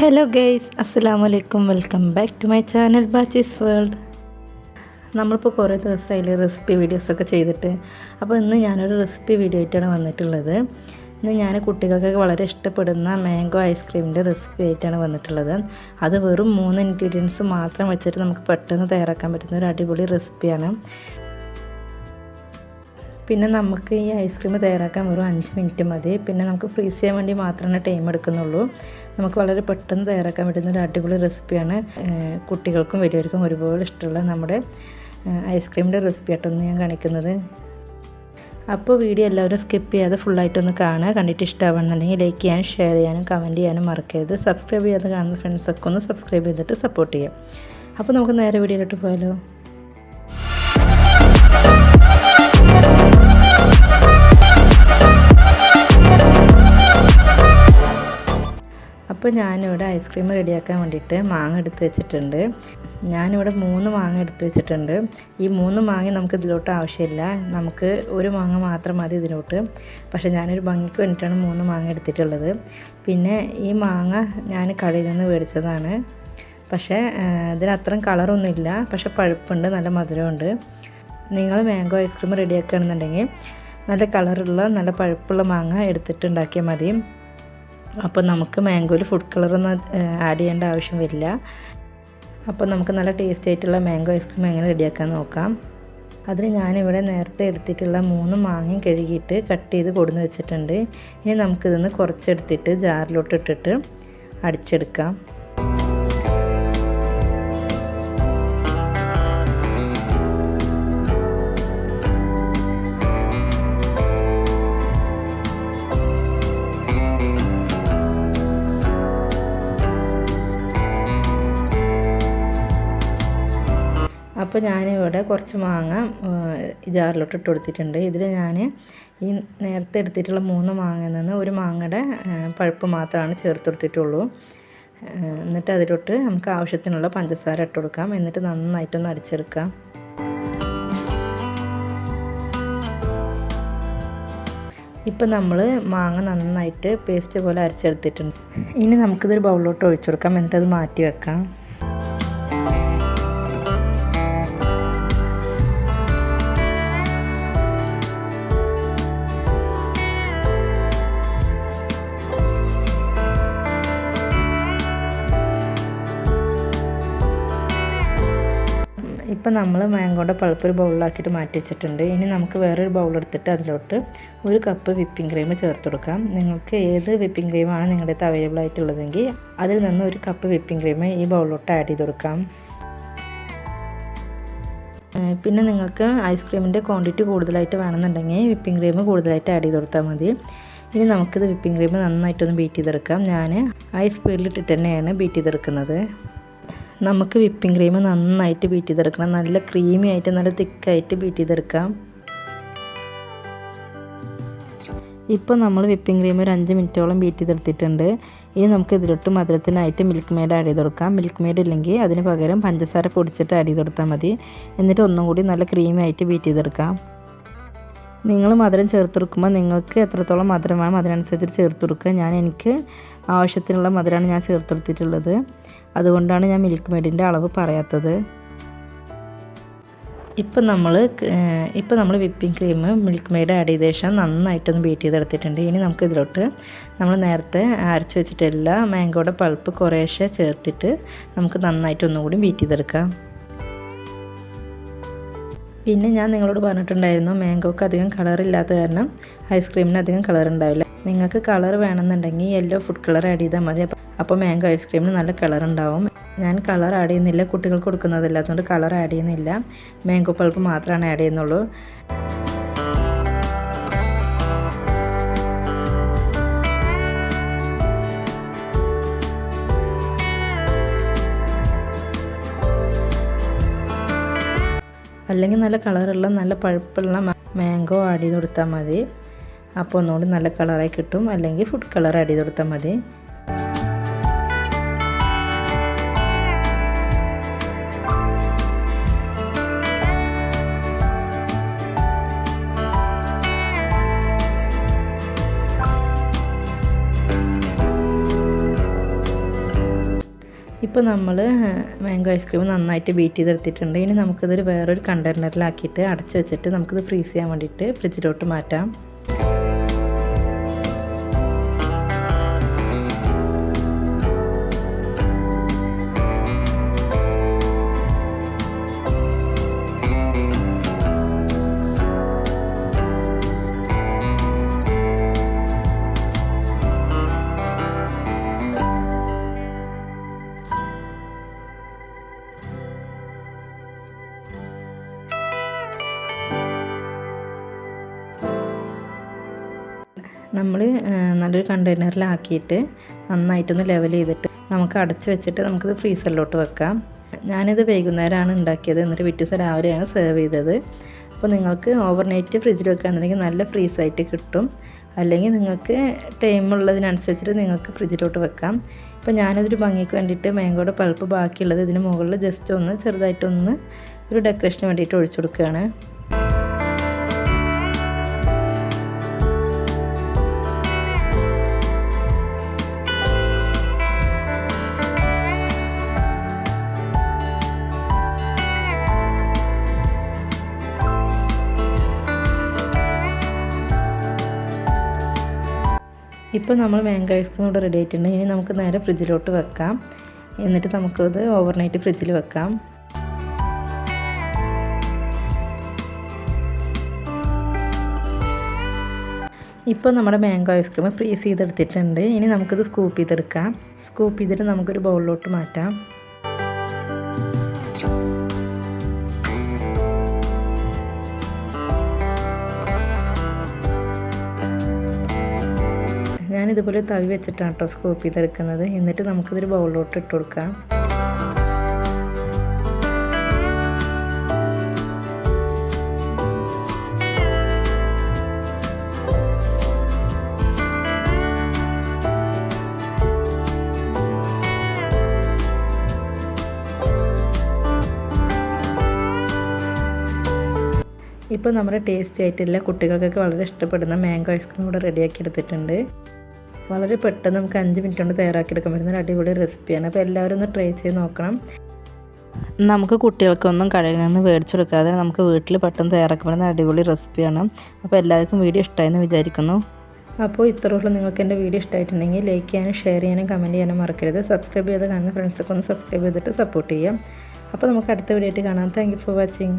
Hello guys അസ്സാം വലൈക്കും welcome back to my channel Bachi's world നമ്മളിപ്പോൾ കുറേ ദിവസമായി റെസിപ്പി വീഡിയോസൊക്കെ ചെയ്തിട്ട്. അപ്പോൾ ഇന്ന് ഞാനൊരു റെസിപ്പി വീഡിയോ ആയിട്ടാണ് വന്നിട്ടുള്ളത്. ഇന്ന് ഞാൻ കുട്ടികൾക്കൊക്കെ വളരെ ഇഷ്ടപ്പെടുന്ന മാംഗോ ഐസ്ക്രീമിന്റെ റെസിപ്പി ആയിട്ടാണ് വന്നിട്ടുള്ളത്. അത് വെറും മൂന്ന് ഇൻഗ്രീഡിയൻസ് മാത്രം വെച്ചിട്ട് നമുക്ക് പെട്ടെന്ന് തയ്യാറാക്കാൻ പറ്റുന്ന ഒരു അടിപൊളി റെസിപ്പിയാണ് പിന്നെ നമുക്ക് ഈ ഐസ്ക്രീം തയ്യാറാക്കാൻ ഒരു അഞ്ച് മിനിറ്റ് മതി. പിന്നെ നമുക്ക് ഫ്രീസ് ചെയ്യാൻ വേണ്ടി മാത്രമേ ടൈം എടുക്കുന്നുള്ളൂ. നമുക്ക് വളരെ പെട്ടെന്ന് തയ്യാറാക്കാൻ പറ്റുന്ന ഒരു അടിപൊളി റെസിപ്പിയാണ് കുട്ടികൾക്കും വലിയവർക്കും ഒരുപോലെ ഇഷ്ടമുള്ള നമ്മുടെ ഐസ്ക്രീമിന്റെ റെസിപ്പി ആയിട്ടൊന്ന് ഞാൻ കാണിക്കുന്നത്. അപ്പോൾ വീഡിയോ എല്ലാവരും സ്കിപ്പ് ചെയ്യാതെ ഫുള്ളായിട്ടൊന്ന് കാണുക. കണ്ടിട്ട് ഇഷ്ടമാണെന്നുണ്ടെങ്കിൽ ലൈക്ക് ചെയ്യാനും ഷെയർ ചെയ്യാനും കമന്റ് ചെയ്യാനും മറക്കരുത്. സബ്സ്ക്രൈബ് ചെയ്യാതെ കാണുന്ന ഫ്രണ്ട്സൊക്കെ ഒന്ന് സബ്സ്ക്രൈബ് ചെയ്തിട്ട് സപ്പോർട്ട് ചെയ്യാം അപ്പോൾ നമുക്ക് നേരെ വീഡിയോയിലോട്ട് പോയാലോ? അപ്പോൾ ഞാനിവിടെ ഐസ്ക്രീം റെഡിയാക്കാൻ വേണ്ടിയിട്ട് മാങ്ങ എടുത്ത് വെച്ചിട്ടുണ്ട്. ഞാനിവിടെ മൂന്ന് മാങ്ങ എടുത്ത് വെച്ചിട്ടുണ്ട്. ഈ മൂന്ന് മാങ്ങ നമുക്ക് ഇതിലോട്ട് ആവശ്യമില്ല. നമുക്ക് ഒരു മാങ്ങ മാത്രം മതി ഇതിലോട്ട്. പക്ഷേ ഞാനൊരു ഭംഗിക്ക് വേണ്ടിയിട്ടാണ് മൂന്ന് മാങ്ങ എടുത്തിട്ടുള്ളത്. പിന്നെ ഈ മാങ്ങ ഞാൻ കടയിൽ നിന്ന് മേടിച്ചതാണ്. പക്ഷേ ഇതിനത്രയും കളറൊന്നുമില്ല. പക്ഷേ പഴുപ്പുണ്ട് നല്ല മധുരമുണ്ട്. നിങ്ങൾ മാംഗോ ഐസ്ക്രീം റെഡിയാക്കുകയാണെന്നുണ്ടെങ്കിൽ നല്ല കളറുള്ള നല്ല പഴുപ്പുള്ള മാങ്ങ എടുത്തിട്ട് ഉണ്ടാക്കിയാൽ മതി. അപ്പോൾ നമുക്ക് മാംഗോയിൽ ഫുഡ് കളറൊന്നും ആഡ് ചെയ്യേണ്ട ആവശ്യം വരില്ല. അപ്പോൾ നമുക്ക് നല്ല ടേസ്റ്റ് ആയിട്ടുള്ള മാംഗോ ഐസ്ക്രീം എങ്ങനെ റെഡിയാക്കാൻ നോക്കാം. അതിന് ഞാനിവിടെ നേരത്തെ എടുത്തിട്ടുള്ള മൂന്ന് മാങ്ങയും കഴുകിയിട്ട് കട്ട് ചെയ്ത് കൊടുന്ന് വെച്ചിട്ടുണ്ട്. ഇനി നമുക്കിതൊന്ന് കുറച്ചെടുത്തിട്ട് ജാറിലോട്ട് ഇട്ടിട്ട് അടിച്ചെടുക്കാം. അപ്പോൾ ഞാനിവിടെ കുറച്ച് മാങ്ങ ജാറിലോട്ട് ഇട്ട് കൊടുത്തിട്ടുണ്ട്. ഇതിൽ ഞാൻ ഈ നേരത്തെ എടുത്തിട്ടുള്ള മൂന്ന് മാങ്ങയിൽ നിന്ന് ഒരു മാങ്ങയുടെ പഴുപ്പ് മാത്രമാണ് ചേർത്ത് കൊടുത്തിട്ടുള്ളൂ. എന്നിട്ട് അതിലോട്ട് നമുക്ക് ആവശ്യത്തിനുള്ള പഞ്ചസാര ഇട്ട് കൊടുക്കാം. എന്നിട്ട് നന്നായിട്ടൊന്ന് അടിച്ചെടുക്കാം. ഇപ്പം നമ്മൾ മാങ്ങ നന്നായിട്ട് പേസ്റ്റ് പോലെ അരച്ചെടുത്തിട്ടുണ്ട്. ഇനി നമുക്കിതൊരു ബൗളിലോട്ട് ഒഴിച്ചു കൊടുക്കാം. എന്നിട്ടത് മാറ്റി വെക്കാം. ഇപ്പം നമ്മൾ മാങ്കോയുടെ പഴുപ്പ് ഒരു ബൗളിലാക്കിയിട്ട് മാറ്റി വെച്ചിട്ടുണ്ട്. ഇനി നമുക്ക് വേറൊരു ബൗൾ എടുത്തിട്ട് അതിലോട്ട് ഒരു കപ്പ് വിപ്പിംഗ് ക്രീം ചേർത്ത് കൊടുക്കാം. നിങ്ങൾക്ക് ഏത് വിപ്പിംഗ് ക്രീമാണ് നിങ്ങളുടെ അടുത്ത് അവൈലബിൾ ആയിട്ടുള്ളതെങ്കിൽ അതിൽ നിന്ന് ഒരു കപ്പ് വിപ്പിംഗ് ക്രീം ഈ ബൗളിലോട്ട് ആഡ് ചെയ്ത് കൊടുക്കാം. പിന്നെ നിങ്ങൾക്ക് ഐസ്ക്രീമിന്റെ ക്വാണ്ടിറ്റി കൂടുതലായിട്ട് വേണമെന്നുണ്ടെങ്കിൽ വിപ്പിംഗ് ക്രീം കൂടുതലായിട്ട് ആഡ് ചെയ്ത് കൊടുത്താൽ മതി. ഇനി നമുക്കിത് വിപ്പിംഗ് ക്രീം നന്നായിട്ടൊന്ന് ബീറ്റ് ചെയ്തെടുക്കാം. ഞാൻ ഹൈ സ്പീഡിലിട്ടിട്ട് തന്നെയാണ് ബീറ്റ് ചെയ്തെടുക്കുന്നത്. നമുക്ക് വിപ്പിംഗ് ക്രീം നന്നായിട്ട് ബീറ്റ് ചെയ്തെടുക്കണം. നല്ല ക്രീമി ആയിട്ട് നല്ല തിക്കായിട്ട് ബീറ്റ് ചെയ്തെടുക്കാം. ഇപ്പോൾ നമ്മൾ വിപ്പിംഗ് ക്രീം ഒരു അഞ്ച് മിനിറ്റോളം ബീറ്റ് ചെയ്തെടുത്തിട്ടുണ്ട്. ഇനി നമുക്ക് ഇതിലോട്ട് മധുരത്തിനായിട്ട് മിൽക്ക് മെയ്ഡ് ആഡ് ചെയ്ത് കൊടുക്കാം. മിൽക്ക് മെയ്ഡ് ഇല്ലെങ്കിൽ അതിന് പകരം പഞ്ചസാര പൊടിച്ചിട്ട് ആഡ് ചെയ്ത് കൊടുത്താൽ മതി. എന്നിട്ട് ഒന്നും കൂടി നല്ല ക്രീമി ആയിട്ട് ബീറ്റ് ചെയ്തെടുക്കാം. നിങ്ങൾ മധുരം ചേർത്ത് കൊടുക്കുമ്പോൾ നിങ്ങൾക്ക് എത്രത്തോളം മധുരം വേണം അതിനനുസരിച്ച് ചേർത്ത് കൊടുക്കുക. ഞാൻ എനിക്ക് ആവശ്യത്തിനുള്ള മധുരമാണ് ഞാൻ ചേർത്തെടുത്തിട്ടുള്ളത്. അതുകൊണ്ടാണ് ഞാൻ മിൽക്ക് മെയ്ഡിന്റെ അളവ് പറയാത്തത്. ഇപ്പം നമ്മൾ ഇപ്പം നമ്മൾ whipping cream Milkmaid add ചെയ്ത ശേഷം നന്നായിട്ടൊന്ന് ബീറ്റ് ചെയ്തെടുത്തിട്ടുണ്ട്. ഇനി നമുക്ക് ഇതിലോട്ട് നമ്മൾ നേരത്തെ അരച്ച് വെച്ചിട്ടില്ല മാംഗോയുടെ പൾപ്പ് കുറേശ്ശെ ചേർത്തിട്ട് നമുക്ക് നന്നായിട്ടൊന്നും കൂടി ബീറ്റ് ചെയ്തെടുക്കാം. പിന്നെ ഞാൻ നിങ്ങളോട് പറഞ്ഞിട്ടുണ്ടായിരുന്നു മാംഗോക്ക് അധികം കളറില്ലാത്ത കാരണം ഐസ്ക്രീമിന് അധികം കളർ ഉണ്ടാവില്ല. നിങ്ങൾക്ക് കളർ വേണമെന്നുണ്ടെങ്കിൽ യെല്ലോ ഫുഡ് കളർ ആഡ് ചെയ്താൽ മതി. അപ്പോൾ മാംഗോ ഐസ്ക്രീമിന് നല്ല കളർ ഉണ്ടാവും. ഞാൻ കളർ ആഡ് ചെയ്യുന്നില്ല കുട്ടികൾക്ക് കൊടുക്കുന്നതല്ല. അതുകൊണ്ട് കളർ ആഡ് ചെയ്യുന്നില്ല. മാംഗോ പൾപ്പ് മാത്രമാണ് ആഡ് ചെയ്യുന്നുള്ളൂ. അല്ലെങ്കിൽ നല്ല കളറുള്ള നല്ല പഴുപ്പുള്ള മാംഗോ ആഡ് ചെയ്ത് കൊടുത്താൽ മതി. അപ്പോൾ ഒന്നുകൂടി നല്ല കളറായി കിട്ടും. അല്ലെങ്കിൽ ഫുഡ് കളർ ആഡ് ചെയ്ത് കൊടുത്താൽ മതി. ഇപ്പോൾ നമ്മൾ മാംഗോ ഐസ്ക്രീം നന്നായിട്ട് ബീറ്റ് ചെയ്തെടുത്തിട്ടുണ്ട്. ഇനി നമുക്കിതൊരു വേറൊരു കണ്ടെയ്നറിലാക്കിയിട്ട് അടച്ചു വെച്ചിട്ട് നമുക്കിത് ഫ്രീസ് ചെയ്യാൻ വേണ്ടിയിട്ട് ഫ്രിഡ്ജിലോട്ട് മാറ്റാം. Bye. നമ്മൾ നല്ലൊരു കണ്ടെയ്നറിലാക്കിയിട്ട് നന്നായിട്ടൊന്ന് ലെവൽ ചെയ്തിട്ട് നമുക്ക് അടച്ച് വെച്ചിട്ട് നമുക്കിത് ഫ്രീസറിലോട്ട് വെക്കാം. ഞാനിത് വൈകുന്നേരമാണ് ഉണ്ടാക്കിയത്. എന്നിട്ട് പിറ്റേ രാവിലെയാണ് സെർവ് ചെയ്തത്. അപ്പോൾ നിങ്ങൾക്ക് ഓവർനൈറ്റ് ഫ്രിഡ്ജിൽ വെക്കുകയാണെന്നുണ്ടെങ്കിൽ നല്ല ഫ്രീസായിട്ട് കിട്ടും. അല്ലെങ്കിൽ നിങ്ങൾക്ക് ടൈം ഉള്ളതിനനുസരിച്ചിട്ട് നിങ്ങൾക്ക് ഫ്രിഡ്ജിലോട്ട് വെക്കാം. ഇപ്പോൾ ഞാനതൊരു ഭംഗിക്ക് വേണ്ടിയിട്ട് മാങ്കോയുടെ പൾപ്പ് ബാക്കിയുള്ളത് ഇതിന് മുകളിൽ ജസ്റ്റ് ഒന്ന് ചെറുതായിട്ടൊന്ന് ഒരു ഡെക്കറേഷന് വേണ്ടിയിട്ട് ഒഴിച്ചു കൊടുക്കുകയാണ്. ഇപ്പോൾ നമ്മൾ മാംഗോ ഐസ്ക്രീം ഇവിടെ റെഡി ആയിട്ടുണ്ട്. ഇനി നമുക്ക് നേരെ ഫ്രിഡ്ജിലോട്ട് വെക്കാം. എന്നിട്ട് നമുക്കത് ഓവർനൈറ്റ് ഫ്രിഡ്ജിൽ വെക്കാം. ഇപ്പോൾ നമ്മുടെ മാംഗോ ഐസ്ക്രീം ഫ്രീസ് ചെയ്തെടുത്തിട്ടുണ്ട്. ഇനി നമുക്കിത് സ്കൂപ്പ് ചെയ്തെടുക്കാം. സ്കൂപ്പ് ചെയ്തിട്ട് നമുക്കൊരു ബൗളിലോട്ട് മാറ്റാം. ഞാനിതുപോലെ തവി വെച്ചിട്ടാണ് കേട്ടോ സ്കൂപ്പ് ചെയ്തെടുക്കുന്നത്. എന്നിട്ട് നമുക്കിതൊരു ബൗളിലോട്ട് ഇട്ട് കൊടുക്കാം. ഇപ്പോൾ നമ്മുടെ ടേസ്റ്റി ആയിട്ടുള്ള കുട്ടികൾക്കൊക്കെ വളരെ ഇഷ്ടപ്പെടുന്ന മാംഗോ ഐസ്ക്രീം ഇവിടെ റെഡിയാക്കി എടുത്തിട്ടുണ്ട്. വളരെ പെട്ടെന്ന് നമുക്ക് അഞ്ച് മിനിറ്റ് കൊണ്ട് തയ്യാറാക്കിയെടുക്കാൻ പറ്റുന്ന ഒരു അടിപൊളി റെസിപ്പിയാണ് അപ്പോൾ എല്ലാവരും ഒന്ന് ട്രൈ ചെയ്ത് നോക്കണം. നമുക്ക് കുട്ടികൾക്കൊന്നും കടയിൽ നിന്ന് മേടിച്ചെടുക്കാതെ നമുക്ക് വീട്ടിൽ പെട്ടെന്ന് തയ്യാറാക്കാൻ പറ്റുന്ന അടിപൊളി റെസിപ്പിയാണ് അപ്പോൾ എല്ലാവർക്കും വീഡിയോ ഇഷ്ടമായെന്ന് വിചാരിക്കുന്നു. അപ്പോൾ ഇത്രയുള്ള നിങ്ങൾക്ക് എന്റെ വീഡിയോ ഇഷ്ടമായിട്ടുണ്ടെങ്കിൽ ലൈക്ക് ചെയ്യാനും ഷെയർ ചെയ്യാനും കമന്റ് ചെയ്യാനും മറക്കരുത്. സബ്സ്ക്രൈബ് ചെയ്ത് കാണുന്ന ഫ്രണ്ട്സൊക്കെ ഒന്ന് സബ്സ്ക്രൈബ് ചെയ്തിട്ട് സപ്പോർട്ട് ചെയ്യാം. അപ്പോൾ നമുക്ക് അടുത്ത വീഡിയോ ആയിട്ട് കാണാം. Thank for watching